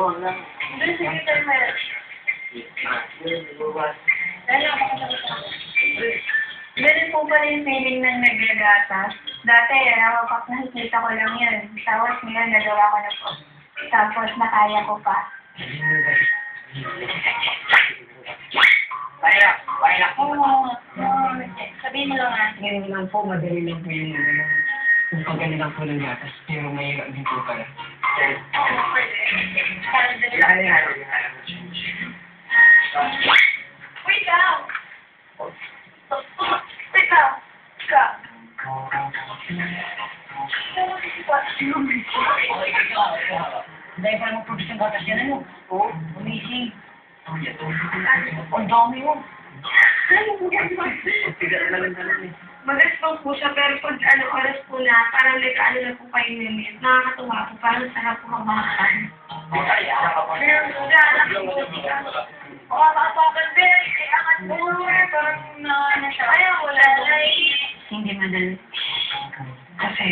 Oo, lang. Hindi, sige tayo meron. Ganun po pala yung feeling ng naglagatas. Dati, nakapak nakikita ko lang yun. Tapos ngayon, nagawa ko na po. Tapos nakaya ko pa. Wala, wala ko. Sabihin mo lang ah. natin. Ganun lang po, madali lang po yung ano. Yung pagganyan lang po ng. Pero mahirap din po pala. Okay. Dale, you dale. Cuidado. Cuidado. Daí para uma profissão Oh, votação, ou Oh, meeting, um domingo. Mag-respond po siya, pero pag ano, oras po na, parang like, ano na po kayo minute, nakakatuwa po, parang sarap po pa. Pero, gana po siya. O, makapakan din, eh, angat po, parang na, ano siya. Ayaw, wala na Hindi madali. Kasi,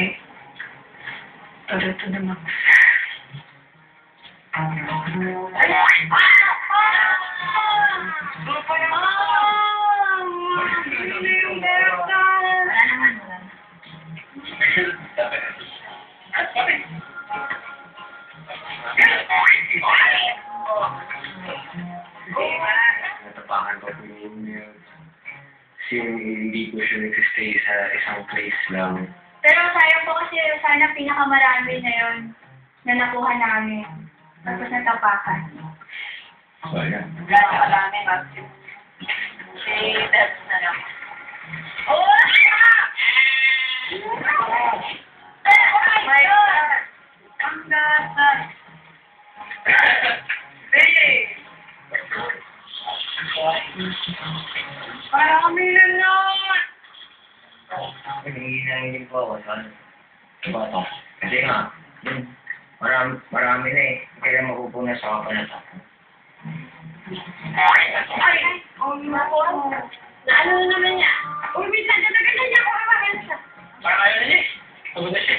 tuloy-tuloy naman. Ay, ah! Ah! Grupo yung Ah! Natapakan ko. Kasi hindi po siya nagsistay sa isang place lang. Pero sayang po kasi sana pinakamarami na yun na nakuha namin. Tapos natapakan. So, ayan. Gano'ng kalami, Maxim? Parang kami na nun. Nangihinahingin po ako sa ano. Ito? Kasi nga, marami, marami na eh. Kaya mapupunas ako pa na tapo. Ay, oh nako. Naano na naman niya? Uy, wait lang, dalaga na niya ako siya. Parang ayaw na niya. Pagod na siya.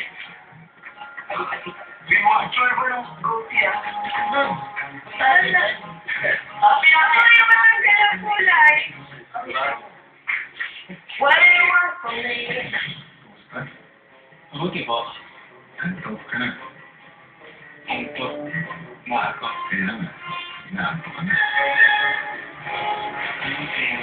Wala yung mga kulay. Mabuti po. Ano ka na? Ano po? Maako. Kaya nga. Inaanto ka na. Ano kaya?